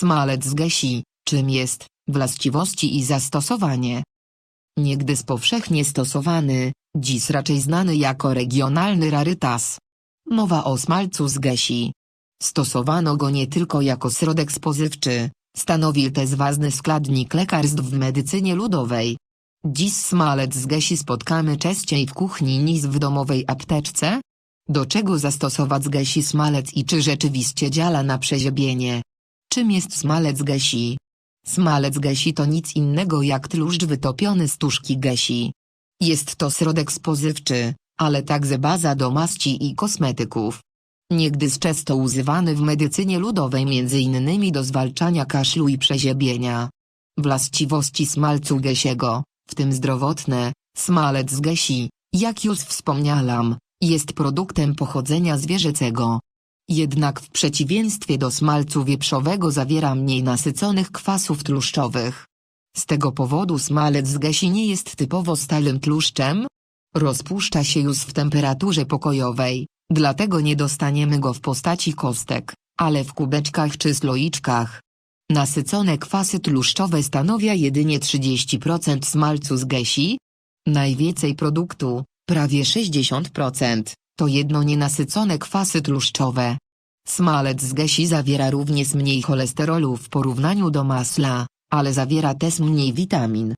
Smalec z gęsi, czym jest, właściwości i zastosowanie. Niegdyś powszechnie stosowany, dziś raczej znany jako regionalny rarytas. Mowa o smalcu z gęsi. Stosowano go nie tylko jako środek spożywczy, stanowi też ważny składnik lekarstw w medycynie ludowej. Dziś smalec z gęsi spotkamy częściej w kuchni niż w domowej apteczce? Do czego zastosować gęsi smalec i czy rzeczywiście działa na przeziębienie? Czym jest smalec gęsi? Smalec gęsi to nic innego jak tłuszcz wytopiony z tuszki gęsi. Jest to środek spożywczy, ale także baza do maści i kosmetyków. Niegdyś często używany w medycynie ludowej m.in. do zwalczania kaszlu i przeziębienia. Właściwości smalcu gęsiego, w tym zdrowotne, smalec z gęsi, jak już wspomniałam, jest produktem pochodzenia zwierzęcego. Jednak w przeciwieństwie do smalcu wieprzowego zawiera mniej nasyconych kwasów tłuszczowych. Z tego powodu smalec z gęsi nie jest typowo stałym tłuszczem. Rozpuszcza się już w temperaturze pokojowej, dlatego nie dostaniemy go w postaci kostek, ale w kubeczkach czy sloiczkach. Nasycone kwasy tłuszczowe stanowią jedynie 30% smalcu z gęsi. Najwięcej produktu, prawie 60%, to jedno nienasycone kwasy tłuszczowe. Smalec z gęsi zawiera również mniej cholesterolu w porównaniu do masla, ale zawiera też mniej witamin.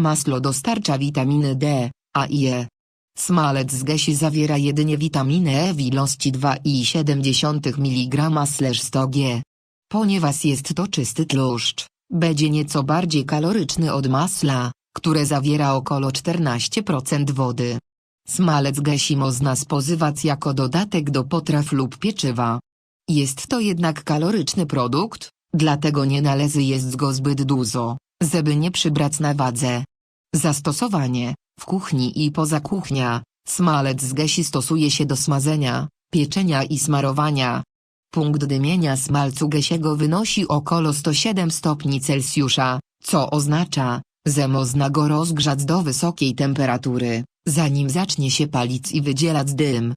Masło dostarcza witaminy D, A i E. Smalec z gęsi zawiera jedynie witaminę E w ilości 2,7 mg/100 g. Ponieważ jest to czysty tłuszcz, będzie nieco bardziej kaloryczny od masla, które zawiera około 14% wody. Smalec gęsi można spożywać jako dodatek do potraw lub pieczywa. Jest to jednak kaloryczny produkt, dlatego nie należy jeść go zbyt dużo, żeby nie przybrać na wadze. Zastosowanie w kuchni i poza kuchnia, smalec z gęsi stosuje się do smazenia, pieczenia i smarowania. Punkt dymienia smalcu gęsiego wynosi około 107 stopni Celsjusza, co oznacza, że można go rozgrzać do wysokiej temperatury, zanim zacznie się palić i wydzielać dym.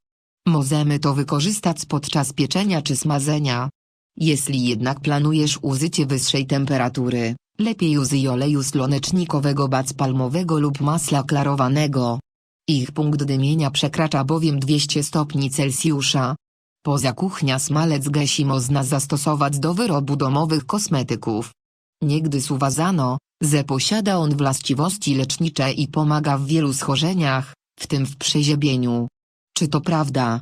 Możemy to wykorzystać podczas pieczenia czy smazenia. Jeśli jednak planujesz użycie wyższej temperatury, lepiej użyj oleju słonecznikowego baz palmowego lub masła klarowanego. Ich punkt dymienia przekracza bowiem 200 stopni Celsjusza. Poza kuchnia smalec gęsi można zastosować do wyrobu domowych kosmetyków. Niegdyś uważano, że posiada on właściwości lecznicze i pomaga w wielu schorzeniach, w tym w przeziębieniu. Czy to prawda?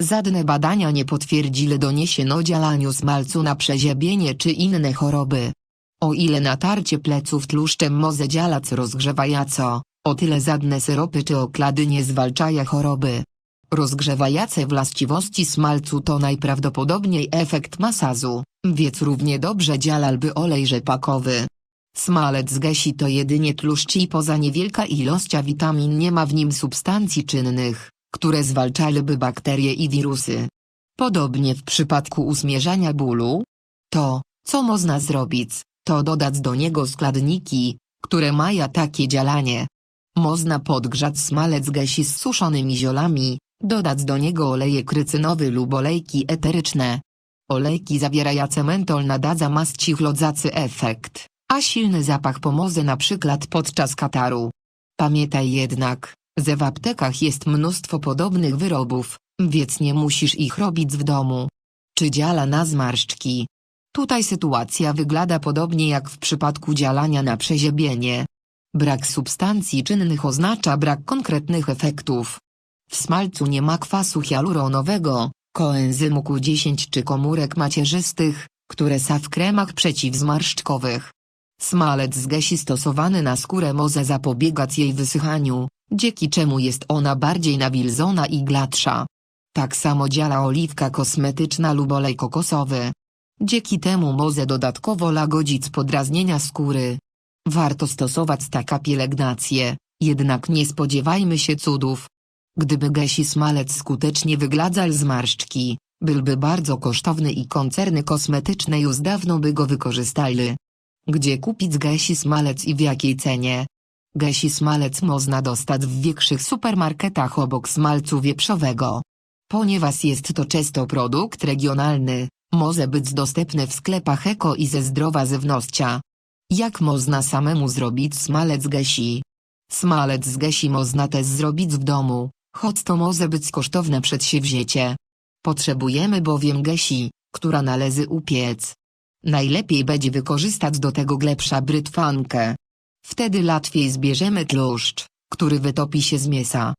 Żadne badania nie potwierdziły doniesień o działaniu smalcu na przeziębienie czy inne choroby. O ile natarcie pleców tłuszczem może działać rozgrzewająco, o tyle żadne syropy czy oklady nie zwalczają choroby. Rozgrzewające właściwości smalcu to najprawdopodobniej efekt masażu, więc równie dobrze działałby olej rzepakowy. Smalec z gęsi to jedynie tłuszcz i poza niewielka ilość witamin nie ma w nim substancji czynnych, które zwalczałyby bakterie i wirusy. Podobnie w przypadku usmierzania bólu, to, co można zrobić, to dodać do niego składniki, które mają takie działanie. Można podgrzać smalec gęsi z suszonymi ziolami, dodać do niego olejek rycynowy lub olejki eteryczne. Olejki zawierające mentol nadadza maści chlodzacy efekt, a silny zapach pomoże na przykład podczas kataru. Pamiętaj jednak, że w aptekach jest mnóstwo podobnych wyrobów, więc nie musisz ich robić w domu. Czy działa na zmarszczki? Tutaj sytuacja wygląda podobnie jak w przypadku działania na przeziębienie. Brak substancji czynnych oznacza brak konkretnych efektów. W smalcu nie ma kwasu hialuronowego, koenzymu Q10 czy komórek macierzystych, które są w kremach przeciwzmarszczkowych. Smalec z gęsi stosowany na skórę może zapobiegać jej wysychaniu, dzięki czemu jest ona bardziej nawilżona i gladsza. Tak samo działa oliwka kosmetyczna lub olej kokosowy. Dzięki temu może dodatkowo lagodzić podrażnienia skóry. Warto stosować taka pielęgnację, jednak nie spodziewajmy się cudów. Gdyby gęsi smalec skutecznie wygladzał zmarszczki, byłby bardzo kosztowny i koncerny kosmetyczne już dawno by go wykorzystali. Gdzie kupić gęsi smalec i w jakiej cenie? Gęsi smalec można dostać w większych supermarketach obok smalcu wieprzowego. Ponieważ jest to często produkt regionalny, Może być dostępny w sklepach eko i ze zdrowa żywnościa. Jak można samemu zrobić smalec z gesi? Smalec z gesi można też zrobić w domu, choć to może być kosztowne przedsięwzięcie. Potrzebujemy bowiem gesi, która należy upiec. Najlepiej będzie wykorzystać do tego glebsza brytwankę. Wtedy łatwiej zbierzemy tłuszcz, który wytopi się z mięsa.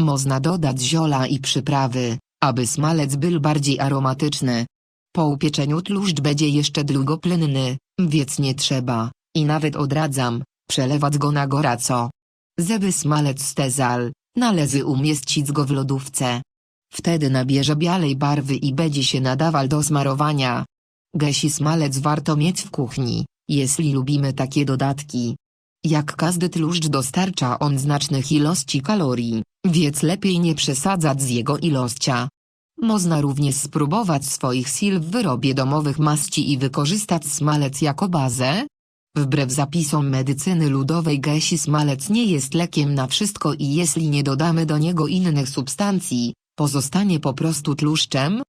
Można dodać ziola i przyprawy, aby smalec był bardziej aromatyczny. Po upieczeniu tłuszcz będzie jeszcze długoplynny, więc nie trzeba, i nawet odradzam, przelewać go na gorąco. Żeby smalec stezal, należy umieścić go w lodówce. Wtedy nabierze białej barwy i będzie się nadawał do smarowania. Gesi smalec warto mieć w kuchni, jeśli lubimy takie dodatki. Jak każdy tłuszcz dostarcza on znacznych ilości kalorii, więc lepiej nie przesadzać z jego ilością. Można również spróbować swoich sil w wyrobie domowych maści i wykorzystać smalec jako bazę. Wbrew zapisom medycyny ludowej gesi smalec nie jest lekiem na wszystko i jeśli nie dodamy do niego innych substancji, pozostanie po prostu tłuszczem,